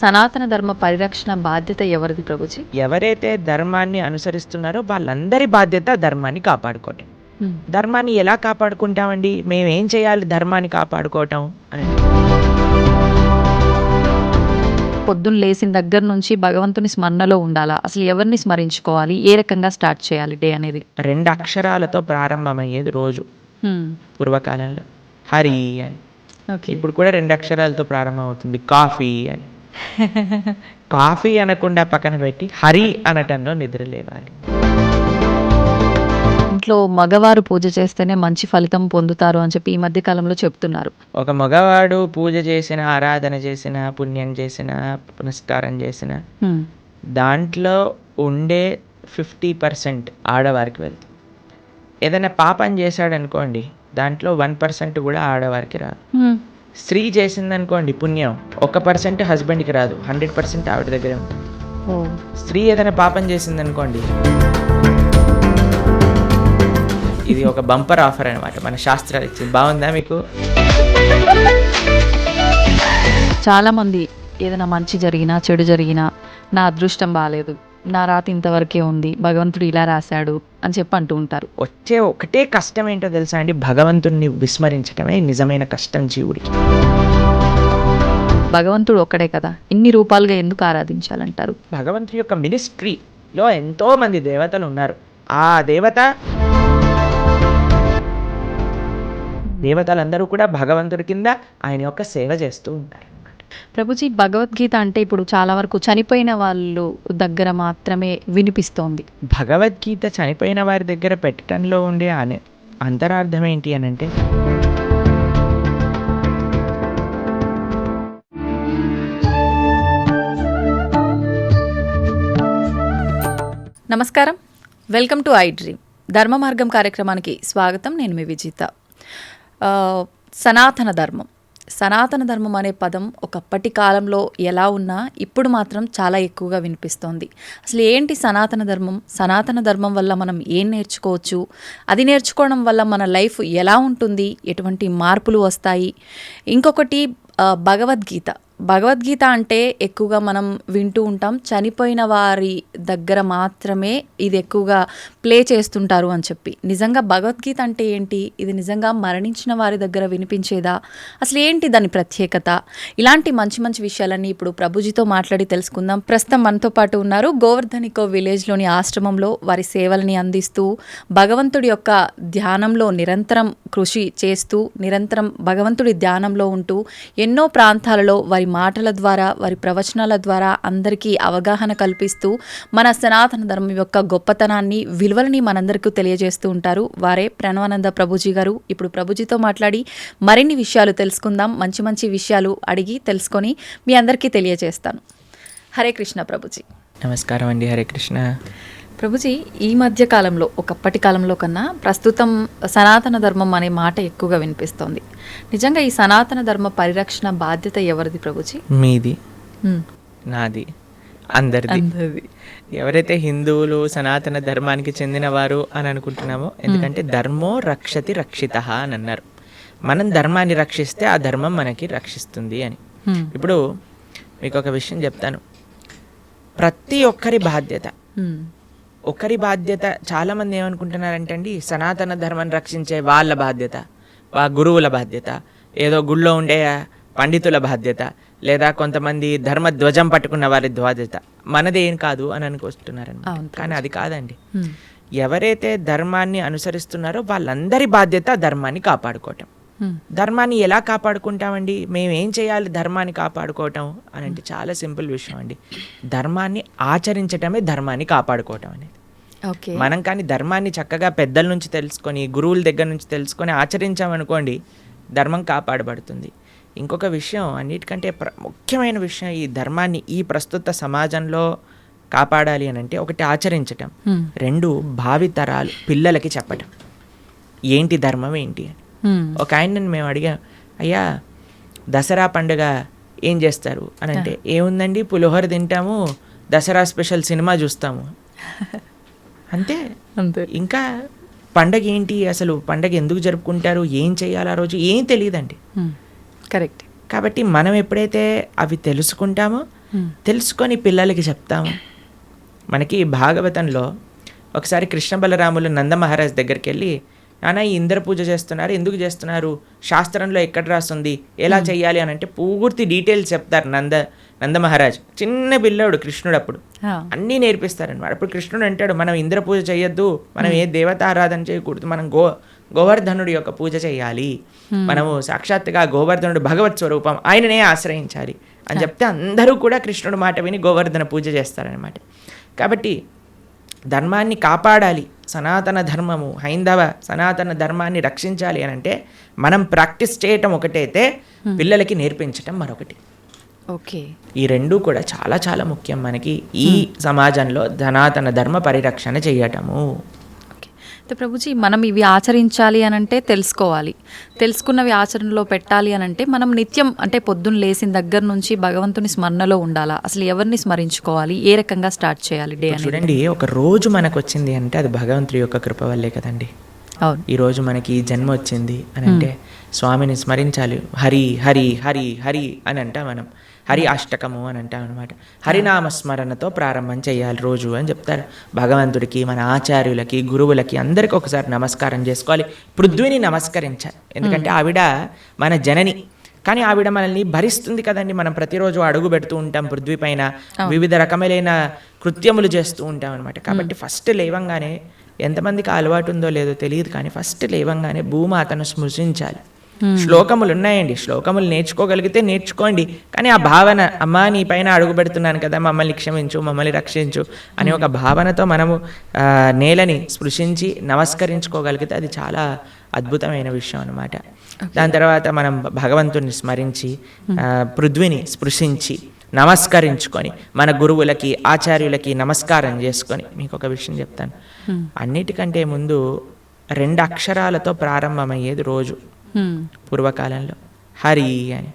సనాతన ధర్మ పరిరక్షణ బాధ్యత ఎవరిది ప్రభుజీ? ఎవరైతే ధర్మాన్ని అనుసరిస్తున్నారో వాళ్ళందరి బాధ్యత ధర్మాన్ని కాపాడుకోవటం. ధర్మాన్ని ఎలా కాపాడుకుంటామండి? మేము ఏం చేయాలి ధర్మాన్ని కాపాడుకోవటం అని. పొద్దున్న లేచిన దగ్గర నుంచి భగవంతుని స్మరణలో ఉండాలా? అసలు ఎవరిని స్మరించుకోవాలి? ఏ రకంగా స్టార్ట్ చేయాలి డే అనేది? రెండు అక్షరాలతో ప్రారంభమయ్యేది రోజు. పూర్వకాలంలో. హరి అని. ఓకే. ఇప్పుడు కూడా రెండు అక్షరాలతో ప్రారంభం అవుతుంది కాఫీ అని. కాఫీ అనకుండా పక్కన పెట్టి హరి అనటంలో నిద్ర లేవాలి ఇంట్లో మగవారు పూజ చేస్తేనే మంచి ఫలితం పొందుతారు అని చెప్పి ఈ మధ్య కాలంలో చెప్తున్నారు ఒక మగవాడు పూజ చేసిన ఆరాధన చేసిన పుణ్యం చేసిన పునస్కారం చేసిన. దాంట్లో ఉండే ఫిఫ్టీ పర్సెంట్ ఆడవారికి వెళ్తుంది ఏదైనా పాపం చేశాడనుకోండి దాంట్లో వన్ పర్సెంట్ కూడా ఆడవారికి రాదు. స్త్రీ చేసిందనుకోండి పుణ్యం. ఒక పర్సెంట్ హస్బెండ్కి రాదు. హండ్రెడ్ పర్సెంట్ ఆవిడ దగ్గరే ఉంటుంది. స్త్రీ ఏదైనా పాపం చేసిందనుకోండి. ఇది ఒక బంపర్ ఆఫర్ అనమాట మన శాస్త్రాలు ఇచ్చింది. బాగుందా మీకు? చాలా మంది ఏదైనా మంచి జరిగినా చెడు జరిగినా నా అదృష్టం బాగాలేదు నా రాత ఇంతవరకే ఉంది. భగవంతుడు ఇలా రాశాడు అని చెప్పి అంటూ ఉంటారు. వచ్చే ఒకటే కష్టం ఏంటో తెలుసా అండి? భగవంతుణ్ణి విస్మరించటమే నిజమైన కష్టం జీవుడికి. భగవంతుడు ఒక్కడే కదా. ఇన్ని రూపాలుగా ఎందుకు ఆరాధించాలంటారు? భగవంతుడి యొక్క మినిస్ట్రీలో ఎంతో మంది దేవతలు ఉన్నారు. ఆ దేవత దేవతలందరూ కూడా భగవంతుడి కింద ఆయన యొక్క సేవ చేస్తూ ఉంటారు. ప్రభుజీ భగవద్గీత అంటే ఇప్పుడు చాలా వరకు చనిపోయిన వాళ్ళు దగ్గర మాత్రమే వినిపిస్తోంది. భగవద్గీత చనిపోయిన వారి దగ్గర పెట్టడంలో ఉండే అనే అంతరార్థం ఏంటి అని అంటే నమస్కారం. Welcome to I dream. ధర్మ మార్గం కార్యక్రమానికి స్వాగతం. నేను మీ విజిత. ఆ, సనాతన ధర్మం. సనాతన ధర్మం అనే పదం ఒకప్పటి కాలంలో ఎలా ఉన్నా ఇప్పుడు మాత్రం చాలా ఎక్కువగా వినిపిస్తోంది. అసలు ఏంటి సనాతన ధర్మం? సనాతన ధర్మం వల్ల మనం ఏం నేర్చుకోవచ్చు? అది నేర్చుకోవడం వల్ల మన లైఫ్ ఎలా ఉంటుంది? ఎటువంటి మార్పులు వస్తాయి? ఇంకొకటి భగవద్గీత. భగవద్గీత అంటే ఎక్కువగా మనం వింటూ ఉంటాం. చనిపోయిన వారి దగ్గర మాత్రమే ఇది ఎక్కువగా ప్లే చేస్తుంటారు అని చెప్పి. నిజంగా భగవద్గీత అంటే ఏంటి? ఇది నిజంగా మరణించిన వారి దగ్గర వినిపించేదా? అసలు ఏంటి దాని ప్రత్యేకత? ఇలాంటి మంచి మంచి విషయాలన్నీ ఇప్పుడు ప్రభుజీతో మాట్లాడి తెలుసుకుందాం. ప్రస్తుతం మనతో పాటు ఉన్నారు గోవర్ధనికో విలేజ్లోని ఆశ్రమంలో వారి సేవల్ని అందిస్తూ భగవంతుడి యొక్క ధ్యానంలో నిరంతరం కృషి చేస్తూ నిరంతరం భగవంతుడి ధ్యానంలో ఉంటూ ఎన్నో ప్రాంతాలలో వారి మాటల ద్వారా వారి ప్రవచనాల ద్వారా అందరికీ అవగాహన కల్పిస్తూ మన సనాతన ధర్మం యొక్క గొప్పతనాన్ని విలువలని మనందరికీ తెలియజేస్తూ ఉంటారు. వారే ప్రణవానంద ప్రభుజీ గారు. ఇప్పుడు ప్రభుజీతో మాట్లాడి మరిన్ని విషయాలు తెలుసుకుందాం. మంచి మంచి విషయాలు అడిగి తెలుసుకొని మీ అందరికీ తెలియజేస్తాను. హరే కృష్ణ ప్రభుజీ. నమస్కారం అండి. హరే కృష్ణ. ప్రభుజీ ఈ మధ్య కాలంలో ఒకప్పటి కాలంలో కన్నా ప్రస్తుతం సనాతన ధర్మం అనే మాట ఎక్కువగా వినిపిస్తోంది. నిజంగా ఈ సనాతన ధర్మ పరిరక్షణ బాధ్యత ఎవరిది ప్రభుజీ? మీది. నాది. అందరిది. అందరిది. ఎవరైతే హిందువులు సనాతన ధర్మానికి చెందినవారు అని అనుకుంటున్నామో ఎందుకంటే ధర్మో రక్షతి రక్షిత అని అన్నారు. మనం ధర్మాన్ని రక్షిస్తే ఆ ధర్మం మనకి రక్షిస్తుంది అని. ఇప్పుడు మీకు ఒక విషయం చెప్తాను. ప్రతి ఒక్కరి బాధ్యత. ఒకరి బాధ్యత చాలా మంది ఏమనుకుంటున్నారంటే అండి సనాతన ధర్మాన్ని రక్షించే వాళ్ళ బాధ్యత వా గురువుల బాధ్యత ఏదో గుళ్ళో ఉండే పండితుల బాధ్యత లేదా కొంతమంది ధర్మ ధ్వజం పట్టుకున్న వారి బాధ్యత మనది ఏం కాదు అని అనుకొస్తున్నారనమాట అవును, కానీ అది కాదండి. ఎవరైతే ధర్మాన్ని అనుసరిస్తున్నారో వాళ్ళందరి బాధ్యత ధర్మాన్ని కాపాడుకోవటం. ధర్మాన్ని ఎలా కాపాడుకుంటామండి? మేము ఏం చేయాలి? ధర్మాన్ని కాపాడుకోవటం అని అంటే చాలా సింపుల్ విషయం అండి. ధర్మాన్ని ఆచరించటమే ధర్మాన్ని కాపాడుకోవటం అనేది. ఓకే. మనం కానీ ధర్మాన్ని చక్కగా పెద్దల నుంచి తెలుసుకొని గురువుల దగ్గర నుంచి తెలుసుకొని ఆచరించామనుకోండి ధర్మం కాపాడబడుతుంది. ఇంకొక విషయం అన్నిటికంటే ప్ర ముఖ్యమైన విషయం ఈ ధర్మాన్ని ఈ ప్రస్తుత సమాజంలో కాపాడాలి అని అంటే ఒకటి ఆచరించటం. రెండు భావితరాలు పిల్లలకి చెప్పటం. ఏంటి ధర్మం ఏంటి అని. ఒక ఆయనని మేము అడిగాం అయ్యా దసరా పండుగ ఏం చేస్తారు? అని అంటే ఏముందండి పులిహోర తింటాము దసరా స్పెషల్ సినిమా చూస్తాము. అంతే అంతే. ఇంకా పండగ ఏంటి? అసలు పండగ ఎందుకు జరుపుకుంటారు? ఏం చేయాలి ఆ రోజు? ఏం తెలియదండి. కరెక్ట్. కాబట్టి మనం ఎప్పుడైతే అవి తెలుసుకుంటామో తెలుసుకొని పిల్లలకి చెప్తాము. మనకి భాగవతంలో ఒకసారి కృష్ణ బలరాములు నంద మహారాజ్ దగ్గరికి వెళ్ళి నాన్న ఈ ఇంద్ర పూజ చేస్తున్నారు ఎందుకు చేస్తున్నారు? శాస్త్రంలో ఎక్కడ రాస్తుంది ఎలా చెయ్యాలి అని అంటే పూర్తి డీటెయిల్స్ చెప్తారు నంద నంద మహారాజ్. చిన్న పిల్లోడు కృష్ణుడు అప్పుడు. అన్నీ నేర్పిస్తారనమాట అప్పుడు కృష్ణుడు అంటాడు మనం ఇంద్ర పూజ చేయొద్దు మనం ఏ దేవత ఆరాధన చేయకూడదు మనం గో గోవర్ధనుడి యొక్క పూజ చేయాలి మనము సాక్షాత్తుగా గోవర్ధనుడు భగవత్ స్వరూపం ఆయననే ఆశ్రయించాలి అని చెప్తే అందరూ కూడా కృష్ణుడు మాట విని గోవర్ధన పూజ చేస్తారనమాట కాబట్టి ధర్మాన్ని కాపాడాలి. సనాతన ధర్మము హైందవ సనాతన ధర్మాన్ని రక్షించాలి అని అంటే మనం ప్రాక్టీస్ చేయటం ఒకటైతే పిల్లలకి నేర్పించటం మరొకటి. ఓకే. ఈ రెండూ కూడా చాలా చాలా ముఖ్యం మనకి. ఈ సమాజంలో సనాతన ధర్మ పరిరక్షణ చేయటము. అయితే ప్రభుజీ మనం ఇవి ఆచరించాలి అని అంటే తెలుసుకోవాలి. తెలుసుకున్నవి ఆచరణలో పెట్టాలి అని అంటే మనం నిత్యం అంటే పొద్దున్న లేచిన దగ్గర నుంచి భగవంతుని స్మరణలో ఉండాలా? అసలు ఎవరిని స్మరించుకోవాలి? ఏ రకంగా స్టార్ట్ చేయాలి డే చూడండి ఒక రోజు మనకు వచ్చింది అంటే అది భగవంతుడి యొక్క కృప వల్లే కదండి. అవును. ఈ రోజు మనకి ఈ జన్మ వచ్చింది అని అంటే స్వామిని స్మరించాలి. హరి హరి హరి హరి అని అంటాం మనం. హరి అష్టకము అని అంటాం అనమాట హరినామ స్మరణతో ప్రారంభం చేయాలి రోజు అని చెప్తారు. భగవంతుడికి మన ఆచార్యులకి గురువులకి అందరికీ ఒకసారి నమస్కారం చేసుకోవాలి. పృథ్వీని నమస్కరించాలి. ఎందుకంటే ఆవిడ మన జనని. కానీ ఆవిడ మనల్ని భరిస్తుంది కదండి. మనం ప్రతిరోజు అడుగు పెడుతూ ఉంటాం పృథ్వీ పైన. వివిధ రకములైన కృత్యములు చేస్తూ ఉంటాం అనమాట కాబట్టి ఫస్ట్ లేవంగానే ఎంతమందికి అలవాటు ఉందో లేదో తెలియదు కానీ ఫస్ట్ లేవంగానే భూమాతను స్మృశించాలి. శ్లోకములు ఉన్నాయండి శ్లోకములు నేర్చుకోగలిగితే నేర్చుకోండి. కానీ ఆ భావన అమ్మా నీ పైన అడుగు పెడుతున్నాను కదా మమ్మల్ని క్షమించు మమ్మల్ని రక్షించు అనే ఒక భావనతో మనము నేలని స్పృశించి నమస్కరించుకోగలిగితే అది చాలా అద్భుతమైన విషయం అనమాట దాని తర్వాత మనం భగవంతుని స్మరించి పృథ్వీని స్పృశించి నమస్కరించుకొని మన గురువులకి ఆచార్యులకి నమస్కారం చేసుకొని మీకు ఒక విషయం చెప్తాను. అన్నిటికంటే ముందు రెండు అక్షరాలతో ప్రారంభమయ్యేది రోజు. పూర్వకాలంలో. హరి అని.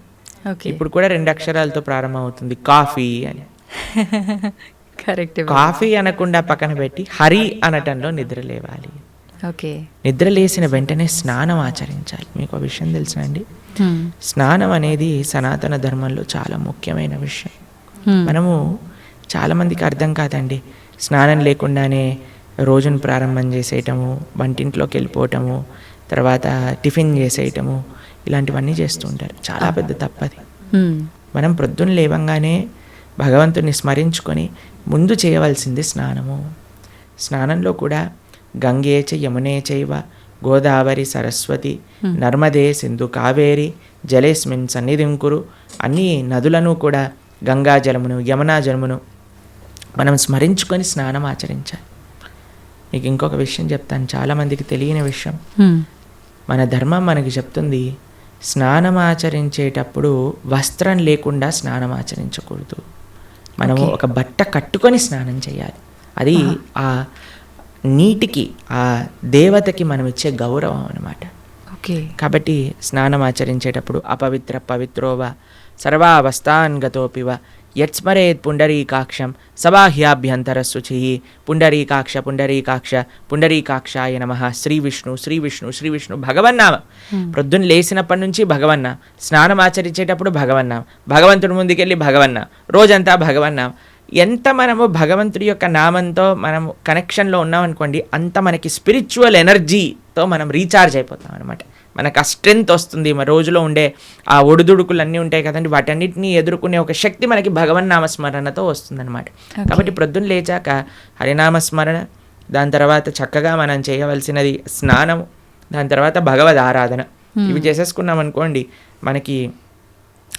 ఓకే ఇప్పుడు కూడా రెండు అక్షరాలతో ప్రారంభమవుతుంది. కాఫీ అని. కరెక్ట్ కాఫీ అనకుండా పక్కన పెట్టి హరి అనటంలో నిద్ర లేవాలి. ఓకే నిద్ర లేచిన వెంటనే స్నానం ఆచరించాలి. మీకు ఒక విషయం తెలుసునండి హ్మ్. స్నానం అనేది సనాతన ధర్మంలో చాలా ముఖ్యమైన విషయం. హ్మ్. మనము చాలామందికి అర్థం కాదండి. స్నానం లేకుండానే రోజును ప్రారంభం చేసేయటము వంటింట్లోకి వెళ్ళిపోవటము తర్వాత టిఫిన్ చేసేయటము ఇలాంటివన్నీ చేస్తూ ఉంటారు. చాలా పెద్ద తప్పది. మనం ప్రొద్దున లేవంగానే భగవంతుని స్మరించుకొని ముందు చేయవలసింది స్నానము. స్నానంలో కూడా గంగే చ యమునే చైవ గోదావరి సరస్వతి నర్మదే సింధు కావేరి జలేస్మిన్ సన్నిధిం కురు అన్ని నదులను కూడా గంగా జలమును యమునా జలమును మనం స్మరించుకొని స్నానం ఆచరించాలి. మీకు ఇంకొక విషయం చెప్తాను. చాలామందికి తెలియని విషయం. మన ధర్మం మనకి చెప్తుంది స్నానం ఆచరించేటప్పుడు వస్త్రం లేకుండా స్నానం ఆచరించకూడదు. మనము ఒక బట్ట కట్టుకొని స్నానం చేయాలి. అది ఆ నీటికి ఆ దేవతకి మనం ఇచ్చే గౌరవం అన్నమాట. ఓకే. కాబట్టి స్నానం ఆచరించేటప్పుడు అపవిత్ర పవిత్రోవ సర్వావస్థాన్ గతోపివ యత్స్మరేత్ పుండరీకాక్షం సబాహ్యాభ్యంతర శుచి పుండరీకాక్ష పుండరీకాక్ష పుండరీకాక్షాయ నమ శ్రీ విష్ణు శ్రీ విష్ణు శ్రీ విష్ణు భగవన్నామ ప్రొద్దున లేచినప్పటి నుంచి భగవన్న స్నానం ఆచరించేటప్పుడు భగవన్నాం భగవంతుడి ముందుకెళ్ళి భగవన్న రోజంతా భగవన్నాం ఎంత మనము భగవంతుడి యొక్క నామంతో మనము కనెక్షన్లో ఉన్నామనుకోండి అంత మనకి స్పిరిచువల్ ఎనర్జీతో మనం రీఛార్జ్ అయిపోతాం అనమాట మనకు ఆ స్ట్రెంగ్త్ వస్తుంది. మన రోజులో ఉండే ఆ ఒడిదుడుకులు అన్నీ ఉంటాయి కదండి. వాటన్నిటిని ఎదుర్కొనే ఒక శక్తి మనకి భగవన్ నామస్మరణతో వస్తుందన్నమాట. కాబట్టి ప్రొద్దున లేచాక హరినామస్మరణ దాని తర్వాత చక్కగా మనం చేయవలసినది స్నానం దాని తర్వాత భగవద్ ఆరాధన ఇవి చేసేసుకున్నాం అనుకోండి మనకి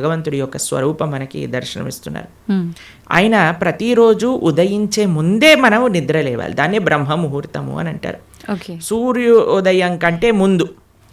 భగవంతుడి యొక్క స్వరూపం మనకి దర్శనమిస్తున్నారు. ఆయన ప్రతిరోజు ఉదయించే ముందే మనం నిద్ర లేవాలి. దాన్నే బ్రహ్మ ముహూర్తము అని అంటారు. సూర్యోదయం కంటే ముందు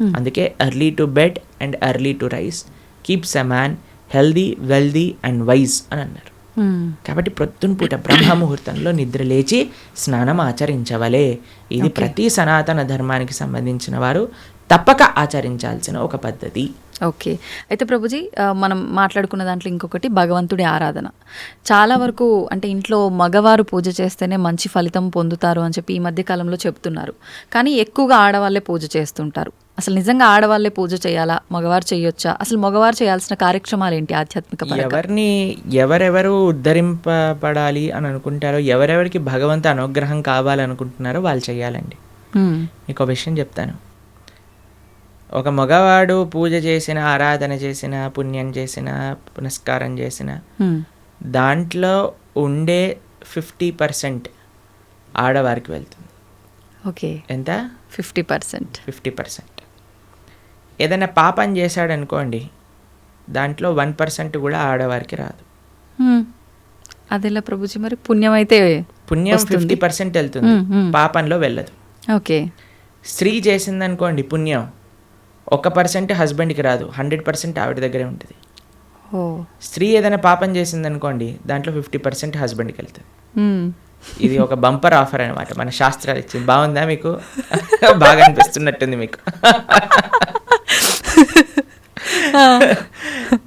అందుకే early to bed and early to rise keeps a man healthy wealthy and wise అని అన్నారు. ఉమ్. కాబట్టి ప్రొద్దున పూట బ్రహ్మ ముహూర్తంలో నిద్ర లేచి స్నానం ఆచరించవలే. ఇది ప్రతి సనాతన ధర్మానికి సంబంధించిన వారు తప్పక ఆచరించాల్సిన ఒక పద్ధతి. ఓకే అయితే ప్రభుజీ మనం మాట్లాడుకున్న దాంట్లో ఇంకొకటి భగవంతుడి ఆరాధన. చాలా వరకు అంటే ఇంట్లో మగవారు పూజ చేస్తేనే మంచి ఫలితం పొందుతారు అని చెప్పి ఈ మధ్య కాలంలో చెప్తున్నారు. కానీ ఎక్కువగా ఆడవాళ్ళే పూజ చేస్తుంటారు. అసలు నిజంగా ఆడవాళ్ళే పూజ చేయాలా? మగవారు చేయొచ్చా? అసలు మగవారు చేయాల్సిన కార్యక్రమాలు ఏంటి ఆధ్యాత్మిక ఎవరిని ఎవరెవరు ఉద్ధరింపబడాలి అని అనుకుంటారో ఎవరెవరికి భగవంతు అనుగ్రహం కావాలనుకుంటున్నారో వాళ్ళు చేయాలండి. మీకు ఒక విషయం చెప్తాను. ఒక మగవాడు పూజ చేసిన ఆరాధన చేసిన పుణ్యం చేసిన పునస్కారం చేసిన దాంట్లో ఉండే ఫిఫ్టీ పర్సెంట్ ఆడవారికి వెళ్తుంది. ఓకే. ఎంత? Fifty percent. Fifty percent. ఏదైనా పాపం చేశాడు అనుకోండి దాంట్లో వన్ పర్సెంట్ కూడా ఆడవారికి రాదు. అదెలా ప్రభుజీ మరి పుణ్యం అయితే పుణ్యం ఫిఫ్టీ పర్సెంట్ వెళ్తుంది. పాపంలో వెళ్ళదు. ఓకే. స్త్రీ చేసిందనుకోండి పుణ్యం ఒక పర్సెంట్ హస్బెండ్కి రాదు హండ్రెడ్ పర్సెంట్ ఆవిడ దగ్గరే ఉంటుంది. స్త్రీ ఏదైనా పాపం చేసిందనుకోండి దాంట్లో ఫిఫ్టీ పర్సెంట్ హస్బెండ్కి వెళ్తుంది. ఇది ఒక బంపర్ ఆఫర్ అనమాట మన శాస్త్రాలు ఇచ్చింది. బాగుందా మీకు? బాగా అనిపిస్తున్నట్టుంది మీకు.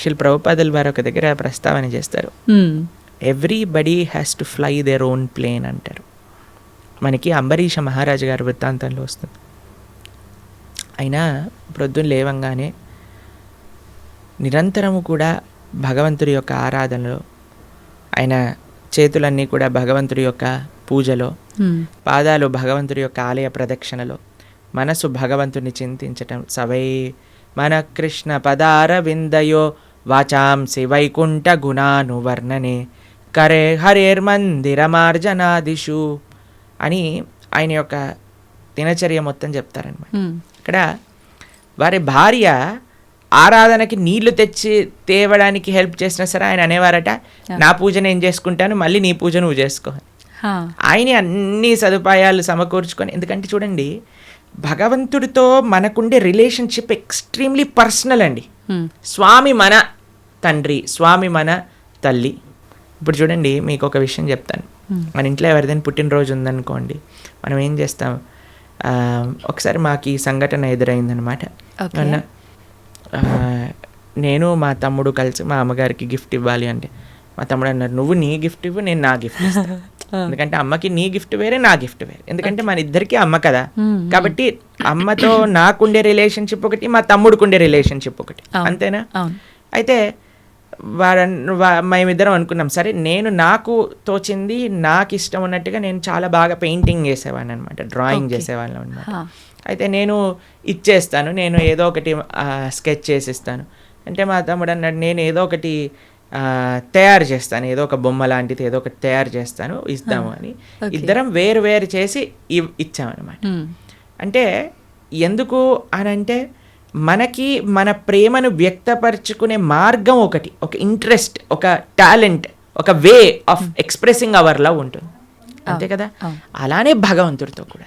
శిల్ ప్రభుపాదులు వారు ఒక దగ్గర ప్రస్తావన చేస్తారు. ఉమ్, everybody has to fly their own plane అంటారు. మనకి అంబరీష మహారాజు గారి వృత్తాంతంలో వస్తుంది. అయినా ప్రొద్దున లేవంగానే నిరంతరము కూడా భగవంతుడి యొక్క ఆరాధనలో ఆయన చేతులన్నీ కూడా భగవంతుడి యొక్క పూజలో పాదాలు భగవంతుడి యొక్క ఆలయ ప్రదక్షిణలో మనసు భగవంతుని చింతించటం సవై మన కృష్ణ పదార విందయో వాచాంసి వైకుంఠ గుణాను వర్ణనే కరే హరేర్మందిరమార్జనాదిషు అని ఆయన యొక్క దినచర్య మొత్తం చెప్తారనమాట ఇక్కడ వారి భార్య ఆరాధనకి నీళ్ళు తెచ్చి తేవడానికి హెల్ప్ చేసినా సరే ఆయన అనేవారట నా పూజ నేను చేసుకుంటాను మళ్ళీ నీ పూజ నువ్వు చేసుకో. ఆయన అన్ని సదుపాయాలు సమకూర్చుకొని ఎందుకంటే చూడండి భగవంతుడితో మనకుండే రిలేషన్షిప్ ఎక్స్ట్రీమ్లీ పర్సనల్ అండి. స్వామి మన తండ్రి స్వామి మన తల్లి. ఇప్పుడు చూడండి మీకు ఒక విషయం చెప్తాను. మన ఇంట్లో ఎవరిదైనా పుట్టినరోజు ఉందనుకోండి మనం ఏం చేస్తాం? ఒకసారి మాకు ఈ సంఘటన ఎదురైందనమాట. నేను మా తమ్ముడు కలిసి మా అమ్మగారికి గిఫ్ట్ ఇవ్వాలి అంటే మా తమ్ముడు అన్నారు నువ్వు నీ గిఫ్ట్ ఇవ్వు నేను నా గిఫ్ట్ ఇస్తాను ఎందుకంటే అమ్మకి నీ గిఫ్ట్ వేరే నా గిఫ్ట్ వేరే. ఎందుకంటే మన ఇద్దరికి అమ్మ కదా. కాబట్టి అమ్మతో నాకుండే రిలేషన్షిప్ ఒకటి మా తమ్ముడికి ఉండే రిలేషన్షిప్ ఒకటి. అంతేనా? అయితే మేమిద్దరం అనుకున్నాం సరే నేను నాకు తోచింది నాకు ఇష్టం ఉన్నట్టుగా నేను చాలా బాగా పెయింటింగ్ చేసేవాడిని అనమాట డ్రాయింగ్. చేసేవాళ్ళం అనమాట అయితే నేను ఇచ్చేస్తాను నేను ఏదో ఒకటి స్కెచ్ చేసిస్తాను. అంటే మా తమ్ముడు అన్నాడు నేను ఏదో ఒకటి తయారు చేస్తాను ఏదో ఒక బొమ్మ లాంటిది ఏదో ఒకటి తయారు చేస్తాను ఇస్తాము అని. ఇద్దరం వేరు వేరు చేసి ఇచ్చామన్నమాట. అంటే ఎందుకు అని అంటే మనకి మన ప్రేమను వ్యక్తపరచుకునే మార్గం ఒకటి ఒక ఇంట్రెస్ట్ ఒక టాలెంట్ ఒక way of expressing our love ఉంటుంది అంతే కదా. అలానే భగవంతుడితో కూడా.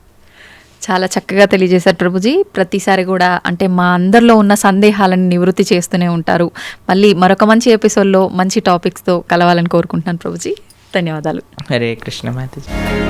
చాలా చక్కగా తెలియజేశారు ప్రభుజీ. ప్రతిసారి కూడా అంటే మా అందరిలో ఉన్న సందేహాలను నివృత్తి చేస్తూనే ఉంటారు. మళ్ళీ మరొక మంచి ఎపిసోడ్లో మంచి టాపిక్స్తో కలవాలని కోరుకుంటున్నాను ప్రభుజీ. ధన్యవాదాలు. హరే కృష్ణ మాతాజీ.